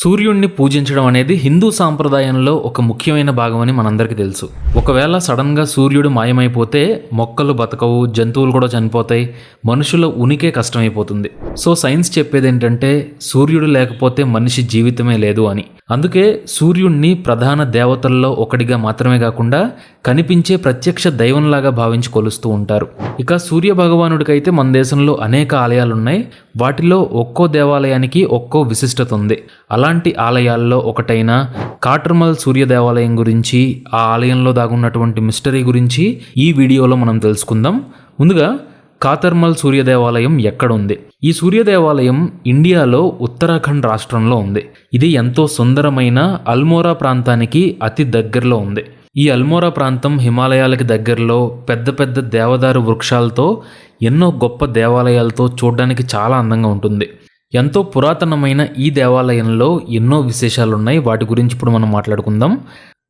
సూర్యుడిని పూజించడం అనేది హిందూ సాంప్రదాయంలో ఒక ముఖ్యమైన భాగమని మనందరికీ తెలుసు. ఒకవేళ సడన్గా సూర్యుడు మాయమైపోతే మొక్కలు బతకవు జంతువులు కూడా చనిపోతాయి మనుషుల ఉనికే కష్టమైపోతుంది. సో సైన్స్ చెప్పేది ఏంటంటే సూర్యుడు లేకపోతే మనిషి జీవితమే లేదు అని. అందుకే సూర్యుణ్ణి ప్రధాన దేవతల్లో ఒకటిగా మాత్రమే కాకుండా కనిపించే ప్రత్యక్ష దైవంలాగా భావించి కొలుస్తూ ఉంటారు. ఇక సూర్య భగవానుడికైతే మన దేశంలో అనేక ఆలయాలు ఉన్నాయి వాటిలో ఒక్కో దేవాలయానికి ఒక్కో విశిష్టత ఉంది. అలా అలాంటి ఆలయాల్లో ఒకటైన కాటర్మల్ సూర్య దేవాలయం గురించి ఆ ఆలయంలో దాగున్నటువంటి మిస్టరీ గురించి ఈ వీడియోలో మనం తెలుసుకుందాం. ముందుగా కాతర్మల్ సూర్య దేవాలయం ఎక్కడ ఉంది ఈ సూర్య దేవాలయం ఇండియాలో ఉత్తరాఖండ్ రాష్ట్రంలో ఉంది. ఇది ఎంతో సుందరమైన అల్మోరా ప్రాంతానికి అతి దగ్గరలో ఉంది. ఈ అల్మోరా ప్రాంతం హిమాలయాలకి దగ్గరలో పెద్ద పెద్ద దేవదారు వృక్షాలతో ఎన్నో గొప్ప దేవాలయాలతో చూడడానికి చాలా అందంగా ఉంటుంది. ఎంతో పురాతనమైన ఈ దేవాలయంలో ఎన్నో విశేషాలు ఉన్నాయి వాటి గురించి ఇప్పుడు మనం మాట్లాడుకుందాం.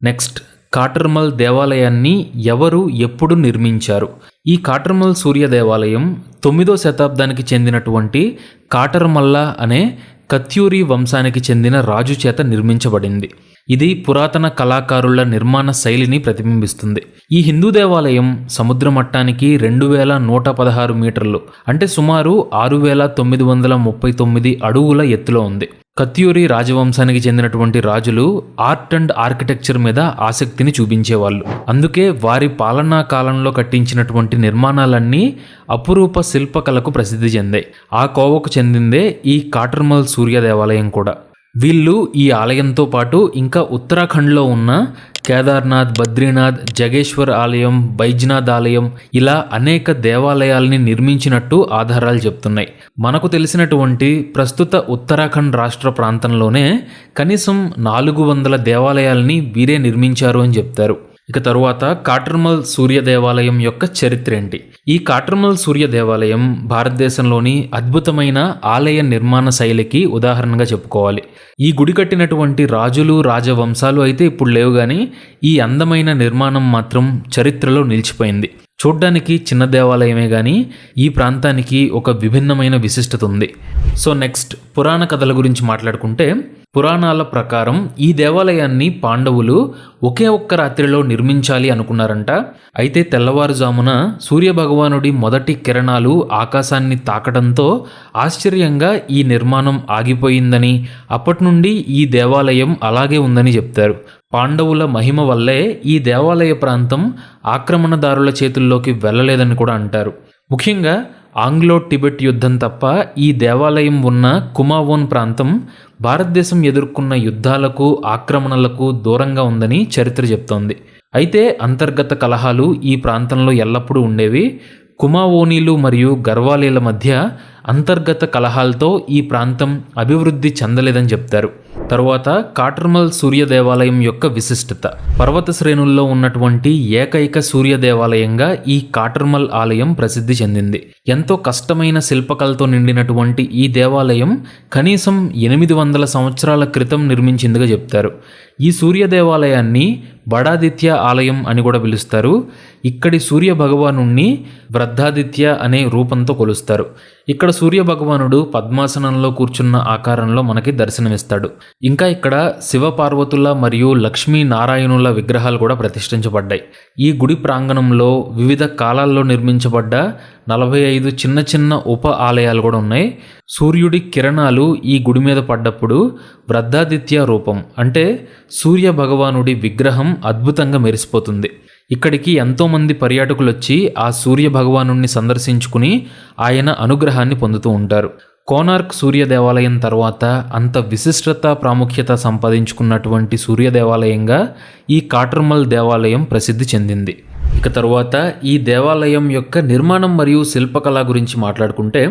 నెక్స్ట్ కాటర్మల్ దేవాలయాన్ని ఎవరు ఎప్పుడు నిర్మించారు? ఈ కాటర్మల్ సూర్య దేవాలయం తొమ్మిదో శతాబ్దానికి చెందినటువంటి కాటర్మల్ల అనే కత్యూరి వంశానికి చెందిన రాజు చేత నిర్మించబడింది. ఇది పురాతన కళాకారుల నిర్మాణ శైలిని ప్రతిబింబిస్తుంది. ఈ హిందూ దేవాలయం సముద్ర మట్టానికి రెండు వేల నూట పదహారు మీటర్లు అంటే సుమారు ఆరు వేల తొమ్మిది వందల ముప్పై తొమ్మిది అడుగుల ఎత్తులో ఉంది. కత్యూరి రాజవంశానికి చెందినటువంటి రాజులు ఆర్ట్ అండ్ ఆర్కిటెక్చర్ మీద ఆసక్తిని చూపించేవాళ్ళు. అందుకే వారి పాలనా కాలంలో కట్టించినటువంటి నిర్మాణాలన్నీ అపురూప శిల్పకళకు ప్రసిద్ధి చెందాయి. ఆ కోవకు చెందిందే ఈ కాటర్మల్ సూర్య దేవాలయం కూడా. వీళ్ళు ఈ ఆలయంతో పాటు ఇంకా ఉత్తరాఖండ్లో ఉన్న కేదార్నాథ్ బద్రీనాథ్ జగేశ్వర్ ఆలయం బైజ్నాథ్ ఆలయం ఇలా అనేక దేవాలయాల్ని నిర్మించినట్టు ఆధారాలు చెప్తున్నాయి. మనకు తెలిసినటువంటి ప్రస్తుత ఉత్తరాఖండ్ రాష్ట్ర ప్రాంతంలోనే కనీసం నాలుగు వందల దేవాలయాల్ని వీరే నిర్మించారు అని చెప్తారు. ఇక తరువాత కాటర్మల్ సూర్య దేవాలయం యొక్క చరిత్ర ఏంటి? ఈ కాటర్మల్ సూర్య దేవాలయం భారతదేశంలోని అద్భుతమైన ఆలయ నిర్మాణ శైలికి ఉదాహరణగా చెప్పుకోవాలి. ఈ గుడి కట్టినటువంటి రాజులు రాజవంశాలు అయితే ఇప్పుడు లేవు కానీ ఈ అందమైన నిర్మాణం మాత్రం చరిత్రలో నిలిచిపోయింది. చూడ్డానికి చిన్న దేవాలయమే కానీ ఈ ప్రాంతానికి ఒక విభిన్నమైన విశిష్టత ఉంది. సో నెక్స్ట్ పురాణ కథల గురించి మాట్లాడుకుంటే పురాణాల ప్రకారం ఈ దేవాలయాన్ని పాండవులు ఒకే ఒక్క రాత్రిలో నిర్మించాలి అనుకున్నారంట. అయితే తెల్లవారుజామున సూర్యభగవానుడి మొదటి కిరణాలు ఆకాశాన్ని తాకడంతో ఆశ్చర్యంగా ఈ నిర్మాణం ఆగిపోయిందని అప్పటి నుండి ఈ దేవాలయం అలాగే ఉందని చెప్తారు. పాండవుల మహిమ వల్లే ఈ దేవాలయ ప్రాంతం ఆక్రమణదారుల చేతుల్లోకి వెళ్ళలేదని కూడా అంటారు. ముఖ్యంగా ఆంగ్లో టిబెట్ యుద్ధం తప్ప ఈ దేవాలయం ఉన్న కుమావోన్ ప్రాంతం భారతదేశం ఎదుర్కొన్న యుద్ధాలకు ఆక్రమణలకు దూరంగా ఉందని చరిత్ర చెప్తోంది. అయితే అంతర్గత కలహాలు ఈ ప్రాంతంలో ఎల్లప్పుడూ ఉండేవి. కుమావోనీలు మరియు గర్వాలీల మధ్య అంతర్గత కలహాలతో ఈ ప్రాంతం అభివృద్ధి చెందలేదని చెప్తారు. తరువాత కాటర్మల్ సూర్య దేవాలయం యొక్క విశిష్టత. పర్వత శ్రేణుల్లో ఉన్నటువంటి ఏకైక సూర్య దేవాలయంగా ఈ కాటర్మల్ ఆలయం ప్రసిద్ధి చెందింది. ఎంతో కష్టమైన శిల్పకళతో నిండినటువంటి ఈ దేవాలయం కనీసం ఎనిమిది వందల సంవత్సరాల క్రితం నిర్మించిందిగా చెప్తారు. ఈ సూర్య దేవాలయాన్ని బడాదిత్య ఆలయం అని కూడా పిలుస్తారు. ఇక్కడి సూర్య భగవానుణ్ణి వృద్ధాదిత్య అనే రూపంతో కొలుస్తారు. ఇక్కడ సూర్య భగవానుడు పద్మాసనంలో కూర్చున్న ఆకారంలో మనకి దర్శనమిస్తాడు. ఇంకా ఇక్కడ శివపార్వతుల మరియు లక్ష్మీ నారాయణుల విగ్రహాలు కూడా ప్రతిష్ఠించబడ్డాయి. ఈ గుడి ప్రాంగణంలో వివిధ కాలాల్లో నిర్మించబడ్డ నలభై ఐదు చిన్న చిన్న ఉప ఆలయాలు కూడా ఉన్నాయి. సూర్యుడి కిరణాలు ఈ గుడి మీద పడ్డప్పుడు వృద్ధాదిత్య రూపం అంటే సూర్య భగవానుడి విగ్రహం అద్భుతంగా మెరిసిపోతుంది. ఇక్కడికి ఎంతోమంది పర్యాటకులు వచ్చి ఆ సూర్య భగవానుణ్ణి సందర్శించుకుని ఆయన అనుగ్రహాన్ని పొందుతూ ఉంటారు. కోనార్క్ సూర్య దేవాలయం తర్వాత అంత విశిష్టత ప్రాముఖ్యత సంపాదించుకున్నటువంటి సూర్య దేవాలయంగా ఈ కాటర్మల్ దేవాలయం ప్రసిద్ధి చెందింది. ఇక తరువాత ఈ దేవాలయం యొక్క నిర్మాణం మరియు శిల్పకళ గురించి మాట్లాడుకుంటే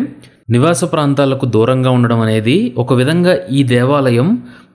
నివాస ప్రాంతాలకు దూరంగా ఉండడం అనేది ఒక విధంగా ఈ దేవాలయం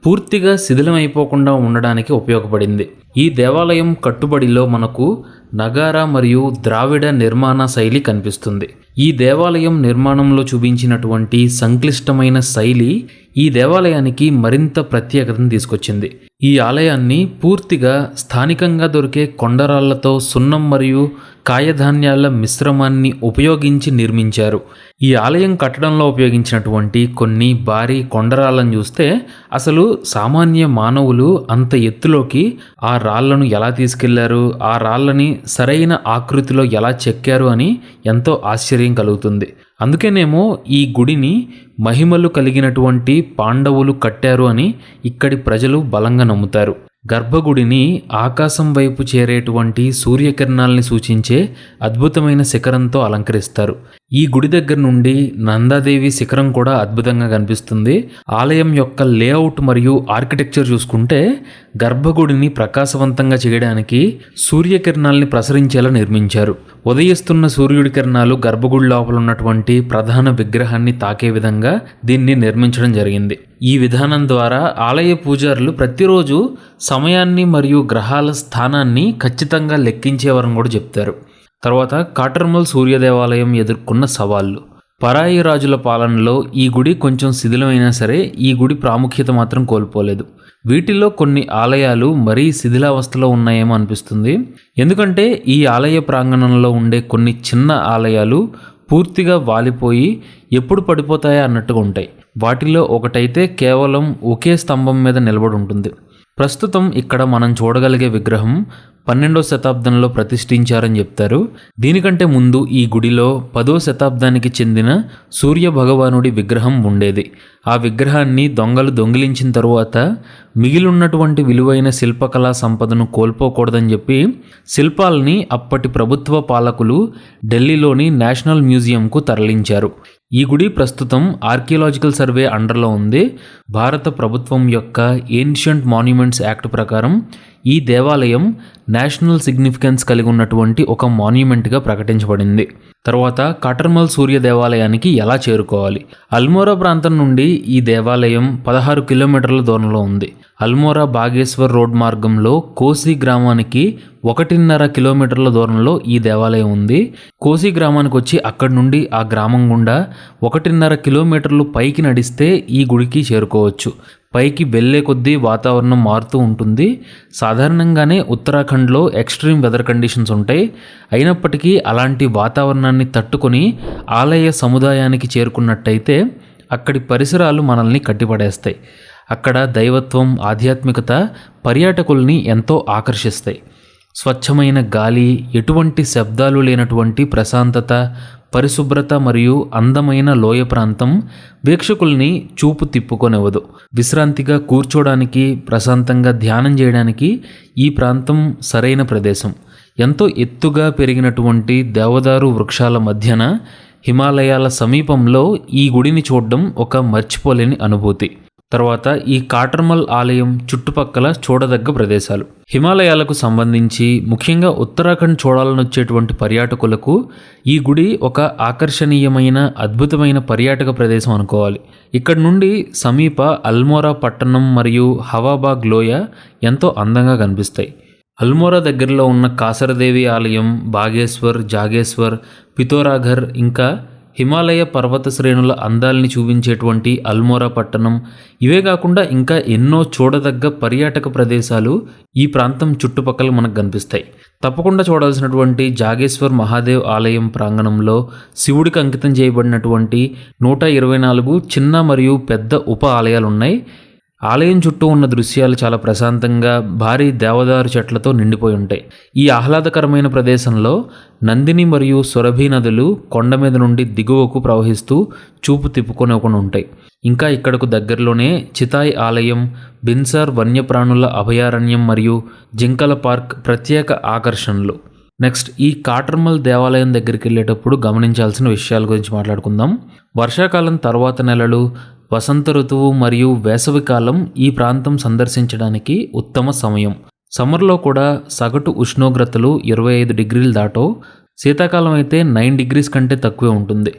పూర్తిగా శిథిలమైపోకుండా ఉండడానికి ఉపయోగపడింది. ఈ దేవాలయం కట్టుబడిలో మనకు నగారా మరియు ద్రావిడ నిర్మాణ శైలి కనిపిస్తుంది. ఈ దేవాలయం నిర్మాణంలో చూపించినటువంటి సంక్లిష్టమైన శైలి ఈ దేవాలయానికి మరింత ప్రత్యేకతను తీసుకొచ్చింది. ఈ ఆలయాన్ని పూర్తిగా స్థానికంగా దొరికే కొండరాళ్ళతో సున్నం మరియు కాయధాన్యాల మిశ్రమాన్ని ఉపయోగించి నిర్మించారు. ఈ ఆలయం కట్టడంలో ఉపయోగించినటువంటి కొన్ని భారీ కొండరాళ్ళను చూస్తే అసలు సామాన్య మానవులు అంత ఎత్తులోకి ఆ రాళ్ళను ఎలా తీసుకెళ్ళారు ఆ రాళ్ళని సరైన ఆకృతిలో ఎలా చెక్కారు అని ఎంతో ఆశ్చర్యం కలుగుతుంది. అందుకేనేమో ఈ గుడిని మహిమలు కలిగినటువంటి పాండవులు కట్టారు అని ఇక్కడి ప్రజలు బలంగా నమ్ముతారు. గర్భగుడిని ఆకాశం వైపు చేరేటువంటి సూర్యకిరణాల్ని సూచించే అద్భుతమైన శిఖరంతో అలంకరిస్తారు. ఈ గుడి దగ్గర నుండి నందాదేవి శిఖరం కూడా అద్భుతంగా కనిపిస్తుంది. ఆలయం యొక్క లేఅవుట్ మరియు ఆర్కిటెక్చర్ చూసుకుంటే గర్భగుడిని ప్రకాశవంతంగా చేయడానికి సూర్యకిరణాలని ప్రసరించేలా నిర్మించారు. ఉదయిస్తున్న సూర్యుడి కిరణాలు గర్భగుడి లోపల ఉన్నటువంటి ప్రధాన విగ్రహాన్ని తాకే విధంగా దీన్ని నిర్మించడం జరిగింది. ఈ విధానం ద్వారా ఆలయ పూజారులు ప్రతిరోజు సమయాన్ని మరియు గ్రహాల స్థానాన్ని ఖచ్చితంగా లెక్కించేవారని కూడా చెప్తారు. తర్వాత కాటర్మల్ సూర్య దేవాలయం ఎదుర్కొన్న సవాళ్ళు పరాయి రాజుల పాలనలో ఈ గుడి కొంచెం శిథిలమైనా సరే ఈ గుడి ప్రాముఖ్యత మాత్రం కోల్పోలేదు. వీటిలో కొన్ని ఆలయాలు మరీ శిథిలావస్థలో ఉన్నాయేమో అనిపిస్తుంది. ఎందుకంటే ఈ ఆలయ ప్రాంగణంలో ఉండే కొన్ని చిన్న ఆలయాలు పూర్తిగా వాలిపోయి ఎప్పుడు పడిపోతాయా అన్నట్టుగా ఉంటాయి. వాటిలో ఒకటైతే కేవలం ఒకే స్తంభం మీద నిలబడి ఉంటుంది. ప్రస్తుతం ఇక్కడ మనం చూడగలిగే విగ్రహం పన్నెండో శతాబ్దంలో ప్రతిష్ఠించారని చెప్తారు. దీనికంటే ముందు ఈ గుడిలో పదో శతాబ్దానికి చెందిన సూర్య భగవానుడి విగ్రహం ఉండేది. ఆ విగ్రహాన్ని దొంగలు దొంగిలించిన తరువాత మిగిలిన్నటువంటి విలువైన శిల్పకళా సంపదను కోల్పోకూడదని చెప్పి శిల్పాలని అప్పటి ప్రభుత్వ పాలకులు ఢిల్లీలోని నేషనల్ మ్యూజియంకు తరలించారు. ఈ గుడి ప్రస్తుతం ఆర్కియలాజికల్ సర్వే అండర్లో ఉంది. భారత ప్రభుత్వం యొక్క ఏన్షియంట్ మాన్యుమెంట్స్ యాక్ట్ ప్రకారం ఈ దేవాలయం నేషనల్ సిగ్నిఫికెన్స్ కలిగి ఉన్నటువంటి ఒక మాన్యుమెంట్గా ప్రకటించబడింది. తర్వాత కటర్మల్ సూర్య దేవాలయానికి ఎలా చేరుకోవాలి? అల్మోరా ప్రాంతం నుండి ఈ దేవాలయం పదహారు కిలోమీటర్ల దూరంలో ఉంది. అల్మోరా బాగేశ్వర్ రోడ్ మార్గంలో కోసి గ్రామానికి ఒకటిన్నర కిలోమీటర్ల దూరంలో ఈ దేవాలయం ఉంది. కోసి గ్రామానికి వచ్చి అక్కడి నుండి ఆ గ్రామం గుండా ఒకటిన్నర కిలోమీటర్లు పైకి నడిస్తే ఈ గుడికి చేరుకోవచ్చు. పైకి వెళ్ళే కొద్దీ వాతావరణం మారుతూ ఉంటుంది. సాధారణంగానే ఉత్తరాఖండ్లో ఎక్స్ట్రీమ్ వెదర్ కండిషన్స్ ఉంటాయి. అయినప్పటికీ అలాంటి వాతావరణాన్ని తట్టుకొని ఆలయ సముదాయానికి చేరుకున్నట్టయితే అక్కడి పరిసరాలు మనల్ని కట్టిపడేస్తాయి. అక్కడ దైవత్వం ఆధ్యాత్మికత పర్యాటకుల్ని ఎంతో ఆకర్షిస్తాయి. స్వచ్ఛమైన గాలి ఎటువంటి శబ్దాలు లేనటువంటి ప్రశాంతత పరిశుభ్రత మరియు అందమైన లోయ ప్రాంతం వీక్షకుల్ని చూపు తిప్పుకొనివ్వదు. విశ్రాంతిగా కూర్చోడానికి ప్రశాంతంగా ధ్యానం చేయడానికి ఈ ప్రాంతం సరైన ప్రదేశం. ఎంతో ఎత్తుగా పెరిగినటువంటి దేవదారు వృక్షాల మధ్యన హిమాలయాల సమీపంలో ఈ గుడిని చూడడం ఒక మర్చిపోలేని అనుభూతి. తర్వాత ఈ కాటర్మల్ ఆలయం చుట్టుపక్కల చూడదగ్గ ప్రదేశాలు. హిమాలయాలకు సంబంధించి ముఖ్యంగా ఉత్తరాఖండ్ చూడాలని వచ్చేటువంటి పర్యాటకులకు ఈ గుడి ఒక ఆకర్షణీయమైన అద్భుతమైన పర్యాటక ప్రదేశం అనుకోవాలి. ఇక్కడ నుండి సమీప అల్మోరా పట్టణం మరియు హవాబాగ్ లోయ ఎంతో అందంగా కనిపిస్తాయి. అల్మోరా దగ్గరలో ఉన్న కాసరదేవి ఆలయం బాగేశ్వర్ జాగేశ్వర్ పితోరాఘర్ ఇంకా హిమాలయ పర్వత శ్రేణుల అందాల్ని చూపించేటువంటి అల్మోరా పట్టణం. ఇవే కాకుండా ఇంకా ఎన్నో చూడదగ్గ పర్యాటక ప్రదేశాలు ఈ ప్రాంతం చుట్టుపక్కల మనకు కనిపిస్తాయి. తప్పకుండా చూడాల్సినటువంటి జాగేశ్వర్ మహాదేవ్ ఆలయం ప్రాంగణంలో శివుడికి అంకితం చేయబడినటువంటి నూట ఇరవై నాలుగు చిన్న మరియు పెద్ద ఉప ఆలయాలు ఉన్నాయి ఆలయం చుట్టూ ఉన్న దృశ్యాలు చాలా ప్రశాంతంగా భారీ దేవదారు చెట్లతో నిండిపోయి ఉంటాయి. ఈ ఆహ్లాదకరమైన ప్రదేశంలో నందిని మరియు సురభి నదులు కొండ మీద నుండి దిగువకు ప్రవహిస్తూ చూపు తిప్పుకొనివ్వకుండా ఉంటాయి. ఇంకా ఇక్కడకు దగ్గరలోనే చితాయ్ ఆలయం బిన్సార్ వన్యప్రాణుల అభయారణ్యం మరియు జింకల పార్క్ ప్రత్యేక ఆకర్షణలు. నెక్స్ట్ ఈ కాటర్మల్ దేవాలయం దగ్గరికి వెళ్ళేటప్పుడు గమనించాల్సిన విషయాల గురించి మాట్లాడుకుందాం. వర్షాకాలం తర్వాత నెలలు వసంత ఋతువు మరియు వేసవికాలం ఈ ప్రాంతం సందర్శించడానికి ఉత్తమ సమయం. సమ్మర్లో కూడా సగటు ఉష్ణోగ్రతలు ఇరవై ఐదు డిగ్రీలు దాటో శీతాకాలం అయితే నైన్ డిగ్రీస్ కంటే తక్కువే ఉంటుంది.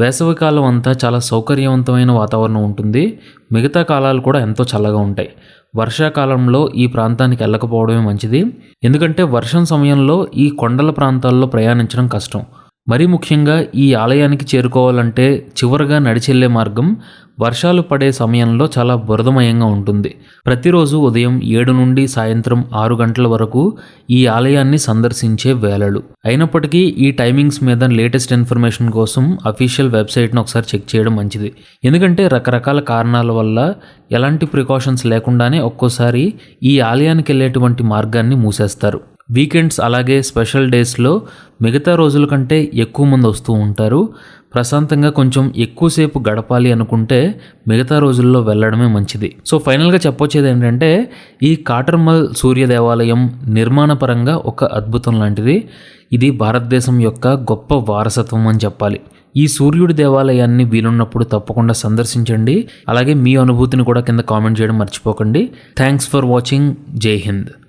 వేసవికాలం అంతా చాలా సౌకర్యవంతమైన వాతావరణం ఉంటుంది. మిగతా కాలాలు కూడా ఎంతో చల్లగా ఉంటాయి. వర్షాకాలంలో ఈ ప్రాంతానికి వెళ్ళకపోవడమే మంచిది. ఎందుకంటే వర్షం సమయంలో ఈ కొండల ప్రాంతాల్లో ప్రయాణించడం కష్టం. మరీ ముఖ్యంగా ఈ ఆలయానికి చేరుకోవాలంటే చివరగా నడిచెళ్ళే మార్గం వర్షాలు పడే సమయంలో చాలా బురదమయంగా ఉంటుంది. ప్రతిరోజు ఉదయం ఏడు నుండి సాయంత్రం ఆరు గంటల వరకు ఈ ఆలయాన్ని సందర్శించే వేళలు. అయినప్పటికీ ఈ టైమింగ్స్ మీద లేటెస్ట్ ఇన్ఫర్మేషన్ కోసం అఫీషియల్ వెబ్సైట్ను ఒకసారి చెక్ చేయడం మంచిది. ఎందుకంటే రకరకాల కారణాల వల్ల ఎలాంటి ప్రికాషన్స్ లేకుండానే ఒక్కోసారి ఈ ఆలయానికి వెళ్ళేటువంటి మార్గాన్ని మూసేస్తారు. వీకెండ్స్ అలాగే స్పెషల్ డేస్లో మిగతా రోజుల కంటే ఎక్కువ మంది వస్తూ ఉంటారు. ప్రశాంతంగా కొంచెం ఎక్కువసేపు గడపాలి అనుకుంటే మిగతా రోజుల్లో వెళ్ళడమే మంచిది. సో ఫైనల్గా చెప్పొచ్చేది ఏంటంటే ఈ కాటర్మల్ సూర్య దేవాలయం నిర్మాణపరంగా ఒక అద్భుతం లాంటిది. ఇది భారతదేశం యొక్క గొప్ప వారసత్వం అని చెప్పాలి. ఈ సూర్యుడి దేవాలయాన్ని వీలున్నప్పుడు తప్పకుండా సందర్శించండి. అలాగే మీ అనుభూతిని కూడా కింద కామెంట్ చేయడం మర్చిపోకండి. Thanks for watching. జై హింద్.